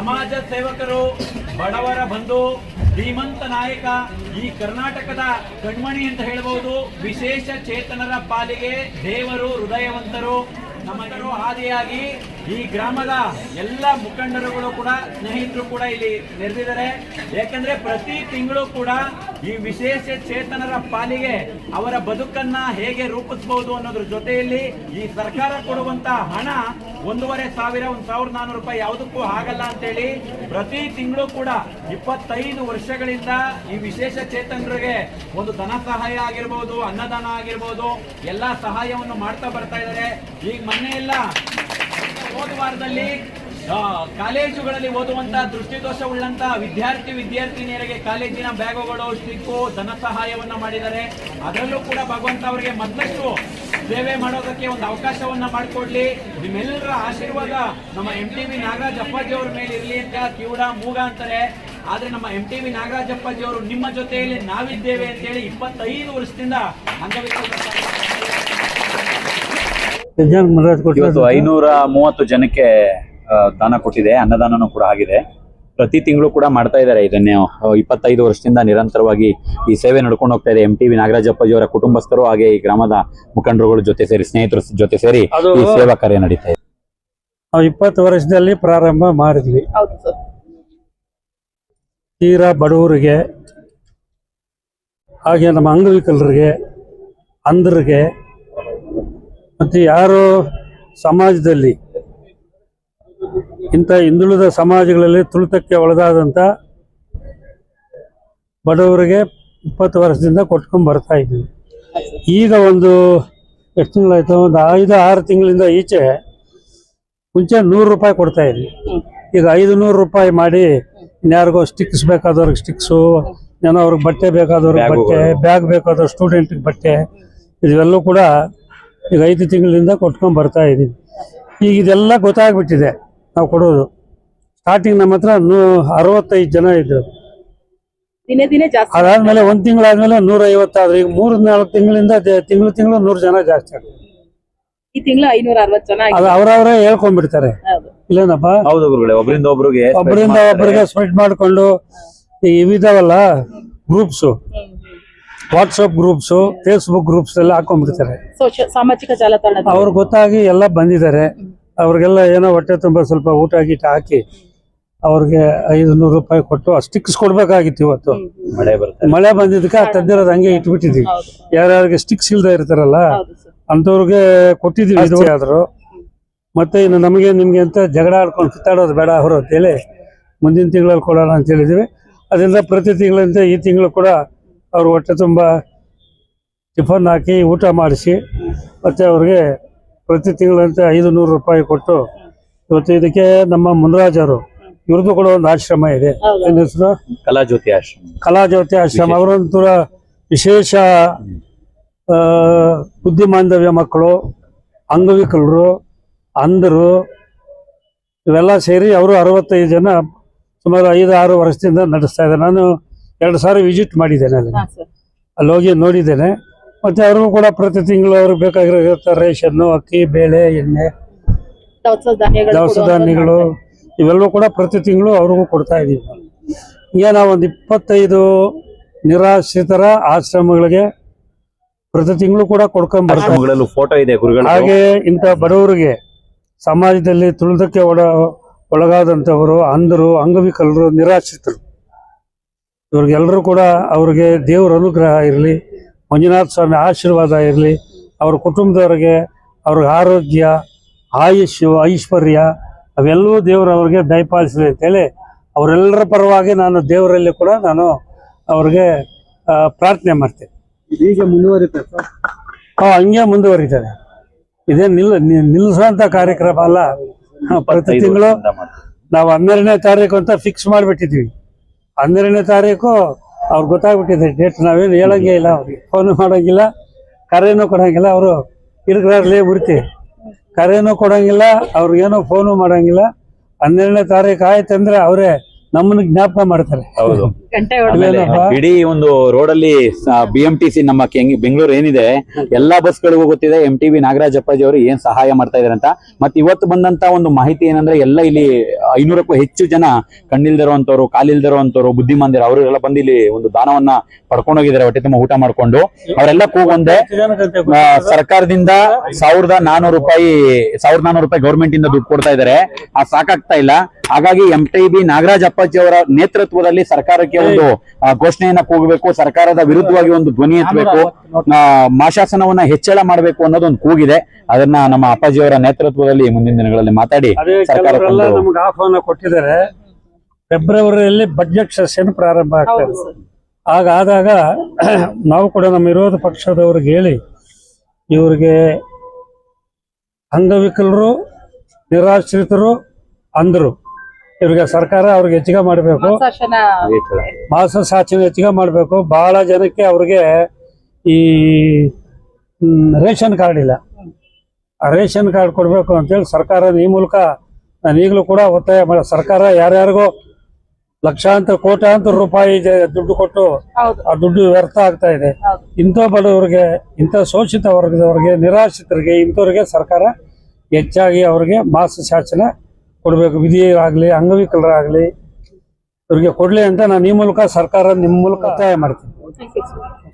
ಸಮಾಜ ಸೇವಕರು, ಬಡವರ ಬಂಧು, ಧೀಮಂತ ನಾಯಕ, ಈ ಕರ್ನಾಟಕದ ಕಣ್ಮಣಿ ಅಂತ ಹೇಳಬಹುದು ವಿಶೇಷ ಚೇತನರ ಪಾಲಿಗೆ ದೇವರು ಹೃದಯವಂತರು. ನಮಗರು ಆದಿಯಾಗಿ ಈ ಗ್ರಾಮದ ಎಲ್ಲ ಮುಖಂಡರುಗಳು ಕೂಡ, ಸ್ನೇಹಿತರು ಕೂಡ ಇಲ್ಲಿ ನೆರೆದಿದ್ದಾರೆ. ಯಾಕಂದ್ರೆ ಪ್ರತಿ ತಿಂಗಳು ಕೂಡ ಈ ವಿಶೇಷ ಚೇತನರ ಪಾಲಿಗೆ ಅವರ ಬದುಕನ್ನ ಹೇಗೆ ರೂಪಿಸಬಹುದು ಅನ್ನೋದ್ರ ಜೊತೆಯಲ್ಲಿ ಈ ಸರ್ಕಾರ ಕೊಡುವಂತ ಹಣ ಒಂದೂವರೆ ಸಾವಿರ, ಒಂದ್ ಸಾವಿರದ ನಾನೂರು ರೂಪಾಯಿ ಯಾವುದಕ್ಕೂ ಆಗಲ್ಲ ಅಂತೇಳಿ ಪ್ರತಿ ತಿಂಗಳು ಕೂಡ ಇಪ್ಪತ್ತೈದು ವರ್ಷಗಳಿಂದ ಈ ವಿಶೇಷ ಚೇತನರಿಗೆ ಒಂದು ಧನ ಸಹಾಯ ಆಗಿರ್ಬೋದು, ಅನ್ನದಾನ ಆಗಿರ್ಬೋದು, ಎಲ್ಲಾ ಸಹಾಯವನ್ನು ಮಾಡ್ತಾ ಬರ್ತಾ ಇದ್ದಾರೆ. ಈಗ ಮೊನ್ನೆ ಎಲ್ಲ ಹೋದ ವಾರದಲ್ಲಿ ಕಾಲೇಜುಗಳಲ್ಲಿ ಓದುವಂತ ದೃಷ್ಟಿದೋಷ ಉಳ್ಳಂತ ವಿದ್ಯಾರ್ಥಿ ವಿದ್ಯಾರ್ಥಿನಿಯರಿಗೆ ಕಾಲೇಜಿನ ಬ್ಯಾಗುಗಳು ಸ್ಟಿಕ್ಕು ಧನ ಸಹಾಯವನ್ನ ಮಾಡಿದ್ದಾರೆ ಅದರಲ್ಲೂ ಕೂಡ ಭಗವಂತ ಅವರಿಗೆ ಮತ್ತಷ್ಟು ಸೇವೆ ಮಾಡೋದಕ್ಕೆ ಒಂದು ಅವಕಾಶವನ್ನ ಮಾಡಿಕೊಡ್ಲಿ. ನಿಮ್ಮೆಲ್ಲರ ಆಶೀರ್ವಾದ ನಮ್ಮ ಎಂ ಟಿ ವಿ ನಾಗರಾಜ್ ಅಪ್ಪಾಜಿ ಅವ್ರ ಮೇಲೆ ಇರಲಿ ಅಂತ ಕಿವುಡ ಮೂಗ ಅಂತಾರೆ. ಆದ್ರೆ ನಮ್ಮ ಎಂ ಟಿ ವಿ ನಾಗರಾಜ್ ಅಪ್ಪಾಜಿ ಅವರು ನಿಮ್ಮ ಜೊತೆಯಲ್ಲಿ ನಾವಿದ್ದೇವೆ ಅಂತೇಳಿ ಇಪ್ಪತ್ತೈದು ವರ್ಷದಿಂದ ಅಂಗವಿಕಲ ಐನೂರ ಮೂವತ್ತು ಜನಕ್ಕೆ ದಾನ ಕೊಟ್ಟಿದೆ ಅನ್ನದಾನನೂ ಕೂಡ ಆಗಿದೆ. ಪ್ರತಿ ತಿಂಗಳು ಕೂಡ ಮಾಡ್ತಾ ಇದ್ದಾರೆ ಇದನ್ನೇ. ಇಪ್ಪತ್ತೈದು ವರ್ಷದಿಂದ ನಿರಂತರವಾಗಿ ಈ ಸೇವೆ ನಡ್ಕೊಂಡು ಹೋಗ್ತಾ ಇದೆ. ಎಂ ಟಿ ವಿ ನಾಗರಾಜಪ್ಪಾಜಿ ಅವರ ಕುಟುಂಬಸ್ಥರು ಹಾಗೆ ಈ ಗ್ರಾಮದ ಮುಖಂಡರುಗಳ ಜೊತೆ ಸೇರಿ ಸ್ನೇಹಿತರ ಜೊತೆ ಸೇರಿ ಈ ಸೇವಾ ಕಾರ್ಯ ನಡೀತಾ ಇದೆ. ನಾವು ಇಪ್ಪತ್ತು ವರ್ಷದಲ್ಲಿ ಪ್ರಾರಂಭ ಮಾಡಿದ್ವಿ. ಹೌದು ಸರ್. ತೀರಾ ಬಡವರಿಗೆ ಹಾಗೆ ನಮ್ಮ ಅಂಗವಿಕಲರಿಗೆ ಅಂಧರಿಗೆ ಮತ್ತು ಯಾರು ಸಮಾಜದಲ್ಲಿ ಇಂಥ ಹಿಂದುಳಿದ ಸಮಾಜಗಳಲ್ಲಿ ತುಳಿತಕ್ಕೆ ಒಳಗಾದಂಥ ಬಡವರಿಗೆ ಇಪ್ಪತ್ತು ವರ್ಷದಿಂದ ಕೊಟ್ಕೊಂಡು ಬರ್ತಾ ಇದ್ವಿ ಈಗ ಒಂದು ಎಷ್ಟು ತಿಂಗಳಾಯ್ತು ಒಂದು ಐದು ಆರು ತಿಂಗಳಿಂದ ಈಚೆ ಮುಂಚೆ ನೂರು ರೂಪಾಯಿ ಕೊಡ್ತಾ ಇದ್ವಿ. ಈಗ ಐದು ನೂರು ರೂಪಾಯಿ ಮಾಡಿ ಇನ್ಯಾರಿಗೋ ಸ್ಟಿಕ್ಸ್ ಬೇಕಾದವ್ರಿಗೆ ಸ್ಟಿಕ್ಸು ಏನೋ ಅವ್ರಿಗೆ ಬಟ್ಟೆ ಬೇಕಾದವ್ರಿಗೆ ಬಟ್ಟೆ. ಬ್ಯಾಗ್ ಬೇಕಾದವ್ರ ಸ್ಟೂಡೆಂಟ್ಗೆ ಬಟ್ಟೆ ಇದೆಲ್ಲೂ ಕೂಡ ಈಗ ಐದು ತಿಂಗಳಿಂದ ಕೊಟ್ಕೊಂಡು ಬರ್ತಾ ಇದೀವಿ ಈಗ ಇದೆಲ್ಲ ಗೊತ್ತಾಗ್ಬಿಟ್ಟಿದೆ. ನಾವು ಕೊಡೋದು. ಸ್ಟಾರ್ಟಿಂಗ್ ನಮ್ಮ ಹತ್ರ ನೂ ಅರವತ್ತೈದು ಜನ ಇದ್ರು. ದಿನೇ ದಿನೇ ಜಾಸ್ತಿ. ಅದಾದ್ಮೇಲೆ ಒಂದ್ ತಿಂಗಳಾದ್ಮೇಲೆ ನೂರ ಐವತ್ತಾದ್ರು ಈಗ ಮೂರ್ ನಾಲ್ಕು ತಿಂಗಳಿಂದ ತಿಂಗಳು ತಿಂಗಳು ನೂರ್ ಜನ ಜಾಸ್ತಿ ಆಗ್ತದೆ. ಈ ತಿಂಗಳು ಐನೂರ ಅರವತ್ ಜನ ಅದು ಆಗಿದೆ. ಅವ್ರವ್ರೇ ಹೇಳ್ಕೊಂಡ್ಬಿಡ್ತಾರೆ. ಹೌದು. ಇಲ್ಲೇನಪ್ಪ? ಹೌದು ಗುರುಗಳೇ ಒಬ್ಬರಿಂದ ಒಬ್ರಿಗೆ ಒಬ್ಬರಿಂದ ಒಬ್ಬರಿಗೆ ಸ್ಪ್ರೆಡ್ ಮಾಡ್ಕೊಂಡು ಈ ಇವಿದಾವಲ್ಲ ಗ್ರೂಪ್ಸು ಹ್ಮ್. ವಾಟ್ಸಪ್ ಗ್ರೂಪ್ಸು ಫೇಸ್ಬುಕ್ ಗ್ರೂಪ್ಸ್ ಎಲ್ಲ ಹಾಕೊಂಡ್ಬಿಡ್ತಾರೆ. ಸೋಶ- ಸಾಮಾಜಿಕ ಜಾಲತಾಣ ಅವ್ರು ಗೊತ್ತಾಗಿ ಎಲ್ಲ ಬಂದಿದ್ದಾರೆ. ಅವ್ರಿಗೆಲ್ಲ ಏನೋ ಹೊಟ್ಟೆ ತುಂಬ ಸ್ವಲ್ಪ ಊಟ ಗೀಟ ಹಾಕಿ ಅವ್ರಿಗೆ ಐದು ನೂರು ರೂಪಾಯಿ ಕೊಟ್ಟು ಸ್ಟಿಕ್ಸ್ ಕೊಡ್ಬೇಕಾಗಿತ್ತು ಇವತ್ತು. ಮಳೆ ಮಳೆ ಬಂದಿದ್ದಕ್ಕೆ ಆ ತದ್ದಿರೋದು ಹಂಗೆ ಇಟ್ಬಿಟ್ಟಿದ್ವಿ ಯಾರ್ಯಾರಿಗೆ ಸ್ಟಿಕ್ಸ್ ಇಲ್ದೇ ಇರ್ತಾರಲ್ಲ ಅಂತವ್ರಿಗೆ ಕೊಟ್ಟಿದ್ದೀವಿ ಇದು ಆದ್ರು. ಮತ್ತೆ ಇನ್ನು ನಮಗೆ ನಿಮ್ಗೆ ಅಂತ ಜಗಳ ಆಡ್ಕೊಂಡು ಕಿತ್ತಾಡೋದು ಬೇಡ ಅವರು ಅಂತೇಳಿ ಮುಂದಿನ ತಿಂಗಳಲ್ಲಿ ಕೊಡೋಣ ಅಂತ ಹೇಳಿದ್ವಿ ಅದರಿಂದ ಪ್ರತಿ ತಿಂಗಳಂತೆ ಈ ತಿಂಗಳು ಕೂಡ ಅವ್ರು ಹೊಟ್ಟೆ ತುಂಬ ಟಿಫನ್ ಹಾಕಿ ಊಟ ಮಾಡಿಸಿ ಮತ್ತೆ ಅವ್ರಿಗೆ ಪ್ರತಿ ತಿಂಗಳಂತೆ ಐದು ನೂರು ರೂಪಾಯಿ ಕೊಟ್ಟು ಇವತ್ತು ಇದಕ್ಕೆ ನಮ್ಮ ಮುನರಾಜರು ಅವರು ಇವ್ರದ್ದು ಕೂಡ ಒಂದು ಆಶ್ರಮ ಇದೆ. ಏನ್ ಹೆಸರು? ಕಲಾಜ್ಯೋತಿ ಆಶ್ರಮ. ಕಲಾಜ್ಯೋತಿ ಆಶ್ರಮ. ಅವರೊಂಥರ ವಿಶೇಷ ಆ, ಬುದ್ಧಿಮಾಂಧವ್ಯ ಮಕ್ಕಳು ಅಂಗವಿಕಲರು ಅಂಧರು ಇವೆಲ್ಲ ಸೇರಿ ಅವರು ಅರವತ್ತೈದು ಜನ ಸುಮಾರು ಐದು ಆರು ವರ್ಷದಿಂದ ನಡೆಸ್ತಾ ಇದ್ದಾರೆ. ನಾನು ಎರಡು ಸಾರಿ ವಿಸಿಟ್ ಮಾಡಿದ್ದೇನೆ ಅಲ್ಲಿ. ಹಾ ಸರ್. ಅಲ್ಲಿ ಹೋಗಿ ನೋಡಿದ್ದೇನೆ. ಮತ್ತೆ ಅವ್ರಿಗೂ ಕೂಡ ಪ್ರತಿ ತಿಂಗಳು ಅವ್ರಿಗೆ ಬೇಕಾಗಿರೋ ರೇಷನ್ನು ಅಕ್ಕಿ ಬೇಳೆ ಎಣ್ಣೆ ದವಸ ಧಾನ್ಯಗಳು ದವಸ ಧಾನ್ಯಗಳು ಇವೆಲ್ಲವೂ ಕೂಡ ಪ್ರತಿ ತಿಂಗಳು ಅವ್ರಿಗೂ ಕೊಡ್ತಾ ಇದೀವಿ ಈಗ ನಾವು ಒಂದು ಇಪ್ಪತ್ತೈದು ನಿರಾಶ್ರಿತರ ಆಶ್ರಮಗಳಿಗೆ ಪ್ರತಿ ತಿಂಗಳು ಕೂಡ ಕೊಡ್ಕೊಂಡ್ ಬರ್ತಾರೆ ಆಶ್ರಮಗಳಲ್ಲೂ ಫೋಟೋ ಇದೆ ಹಾಗೆ ಇಂಥ ಬಡವರಿಗೆ ಸಮಾಜದಲ್ಲಿ ತುಳಿದಕ್ಕೆ ಒಳ ಒಳಗಾದಂಥವರು ಅಂಧರು ಅಂಗವಿಕಲರು ನಿರಾಶ್ರಿತರು ಇವ್ರಿಗೆಲ್ಲರೂ ಕೂಡ ಅವ್ರಿಗೆ ದೇವರ ಅನುಗ್ರಹ ಇರಲಿ. ಮಂಜುನಾಥ ಸ್ವಾಮಿ ಆಶೀರ್ವಾದ ಇರಲಿ. ಅವ್ರ ಕುಟುಂಬದವ್ರಿಗೆ ಅವ್ರಿಗೆ ಆರೋಗ್ಯ ಆಯುಷ್ಯು ಐಶ್ವರ್ಯ ಅವೆಲ್ಲವೂ ದೇವರು ಅವ್ರಿಗೆ ದಯಪಾಲಿಸಲಿ ಅಂತೇಳಿ ಅವರೆಲ್ಲರ ಪರವಾಗಿ ನಾನು ದೇವರಲ್ಲಿ ಕೂಡ ನಾನು ಅವ್ರಿಗೆ ಪ್ರಾರ್ಥನೆ ಮಾಡ್ತೇನೆ. ಈಗ ಮುಂದುವರಿತಾರೆ ಹಾ ಹಂಗೆ ಮುಂದುವರಿತಾರೆ ಇದೇ ನಿಲ್ ನಿ- ನಿಲ್ಲಿಸುವಂತ ಕಾರ್ಯಕ್ರಮ ಅಲ್ಲ. ಪ್ರತಿ ತಿಂಗಳು ನಾವು ಹನ್ನೆರಡನೇ ತಾರೀಕು ಅಂತ ಫಿಕ್ಸ್ ಮಾಡಿಬಿಟ್ಟಿದ್ವಿ ಹನ್ನೆರಡನೇ ತಾರೀಕು ಅವ್ರಿಗೆ ಗೊತ್ತಾಗ್ಬಿಟ್ಟಿದೆ ಡೇಟ್ ನಾವೇನು ಹೇಳಂಗೇ ಇಲ್ಲ, ಅವ್ರಿಗೆ ಫೋನ್ ಮಾಡೋಂಗಿಲ್ಲ, ಕರೆನೂ ಕೊಡೋಂಗಿಲ್ಲ, ಅವರು ಇರ್ಗ್ರಲ್ಲಿ ಬಿಡ್ತಿ. ಕರೆನೂ ಕೊಡೋಂಗಿಲ್ಲ, ಅವ್ರಿಗೇನು ಫೋನು ಮಾಡಂಗಿಲ್ಲ. ಹನ್ನೆರಡನೇ ತಾರೀಕು ಆಯ್ತಂದ್ರೆ ಅವರೇ ನಮ್ಮನ್ನ ಜ್ಞಾಪಕ ಮಾಡ್ತಾರೆ. ಹೌದು. ಆಮೇಲೆ? ಇಡೀ ಒಂದು ರೋಡ್ ಅಲ್ಲಿ ಬಿ ಎಂ ಟಿ ಸಿ ನಮ್ಮ ಕೆಂಗ್- ಬೆಂಗಳೂರು ಏನಿದೆ ಎಲ್ಲಾ ಬಸ್ ಗಳಿಗೂ ಗೊತ್ತಿದೆ ಎಂ ಟಿ ಬಿ ನಾಗರಾಜ್ ಅಪ್ಪಾಜಿ ಅವರು ಏನ್ ಸಹಾಯ ಮಾಡ್ತಾ ಇದಾರೆ ಅಂತ. ಮತ್ತೆ ಇವತ್ತು ಬಂದಂತ ಒಂದು ಮಾಹಿತಿ ಏನಂದ್ರೆ ಎಲ್ಲ ಇಲ್ಲಿ ಐನೂರಕ್ಕೂ ಹೆಚ್ಚು ಜನ ಕಣ್ಣಿಲ್ದಿರುವಂತವ್ರು ಕಾಲಿಲ್ದಿರುವಂತವ್ರು ಬುದ್ಧಿಮಾಂದಿರು ಅವರೆಲ್ಲ ಬಂದು ಇಲ್ಲಿ ಒಂದು ದಾನವನ್ನ ಪಡ್ಕೊಂಡು ಹೋಗಿದ್ದಾರೆ ಹೊಟ್ಟೆ ತುಂಬ ಊಟ ಮಾಡ್ಕೊಂಡು. ಅವರೆಲ್ಲ ಕೂಗೊಂದೆ ಆ, ಸರ್ಕಾರದಿಂದ ಸಾವಿರದ ನಾನೂರು ರೂಪಾಯಿ ಸಾವಿರದ ನಾನೂರು ರೂಪಾಯಿ ಗೌರ್ಮೆಂಟ್ ಇಂದ ದುಡ್ಡು ಕೊಡ್ತಾ ಇದಾರೆ. ಆ ಸಾಕಾಗ್ತಾ ಇಲ್ಲ. ಹಾಗಾಗಿ ಎಂ ಟಿ ಬಿ ನಾಗರಾಜ್ ಅಪ್ಪಾಜಿ ಅವರ ನೇತೃತ್ವದಲ್ಲಿ ಸರ್ಕಾರಕ್ಕೆ ಒಂದು ಆ, ಘೋಷಣೆಯನ್ನ ಕೂಗಬೇಕು ಸರ್ಕಾರದ ವಿರುದ್ಧವಾಗಿ ಒಂದು ಧ್ವನಿ ಎತ್ತಬೇಕು. ಆ, ಮಾಶಾಸನವನ್ನ ಹೆಚ್ಚಳ ಮಾಡಬೇಕು ಅನ್ನೋದು ಒಂದು ಕೂಗಿದೆ. ಅದನ್ನ ನಮ್ಮ ಅಪ್ಪಾಜಿ ಅವರ ನೇತೃತ್ವದಲ್ಲಿ ಮುಂದಿನ ದಿನಗಳಲ್ಲಿ ಮಾತಾಡಿ ನಮ್ಗೆ ಆಹ್ವಾನ ಕೊಟ್ಟಿದ್ದಾರೆ. ಫೆಬ್ರವರಿಯಲ್ಲಿ ಬಜೆಟ್ ಸೆಷನ್ ಪ್ರಾರಂಭ ಆಗ್ತದೆ ಹಾಗಾದಾಗ ನಾವು ಕೂಡ ನಮ್ಮ ವಿರೋಧ ಪಕ್ಷದವ್ರಿಗೆ ಹೇಳಿ ಇವರಿಗೆ ಅಂಗವಿಕಲರು ನಿರಾಶ್ರಿತರು ಅಂದರು. ಇವ್ರಿಗೆ ಸರ್ಕಾರ ಅವ್ರಿಗೆ ಹೆಚ್ಚಿಗೆ ಮಾಡಬೇಕು. ಮಾಸ ಸಾಚನ ಹೆಚ್ಚಿಗೆ ಮಾಡಬೇಕು. ಬಹಳ ಜನಕ್ಕೆ ಅವ್ರಿಗೆ ಈ ರೇಷನ್ ಕಾರ್ಡ್ ಇಲ್ಲ. ಆ ರೇಷನ್ ಕಾರ್ಡ್ ಕೊಡಬೇಕು ಅಂತೇಳಿ ಸರ್ಕಾರ ಈ ಮೂಲಕ ನಾನು ಈಗಲೂ ಕೂಡ ಒತ್ತಾಯ ಮಾಡ ಸರ್ಕಾರ ಯಾರ್ಯಾರಿಗೂ ಲಕ್ಷಾಂತರ ಕೋಟ್ಯಾಂತರ ರೂಪಾಯಿ ದುಡ್ಡು ಕೊಟ್ಟು ಆ ದುಡ್ಡು ವ್ಯರ್ಥ ಆಗ್ತಾ ಇದೆ. ಇಂಥ ಬಡವರಿಗೆ ಇಂಥ ಶೋಷಿತ ವರ್ಗದವರಿಗೆ ನಿರಾಶ್ರಿತರಿಗೆ ಇಂಥವ್ರಿಗೆ ಸರ್ಕಾರ ಹೆಚ್ಚಾಗಿ ಅವರಿಗೆ ಮಾಸ ಶಾಸನ ಕೊಡಬೇಕು ವಿಧಿಯರಾಗಲಿ ಅಂಗವಿಕಲರಾಗಲಿ ಅವರಿಗೆ ಕೊಡಲಿ ಅಂತ ನಾನು ಈ ಮೂಲಕ ಸರ್ಕಾರ ನಿಮ್ಮ ಮೂಲಕ ಒತ್ತಾಯ ಮಾಡ್ತೀನಿ.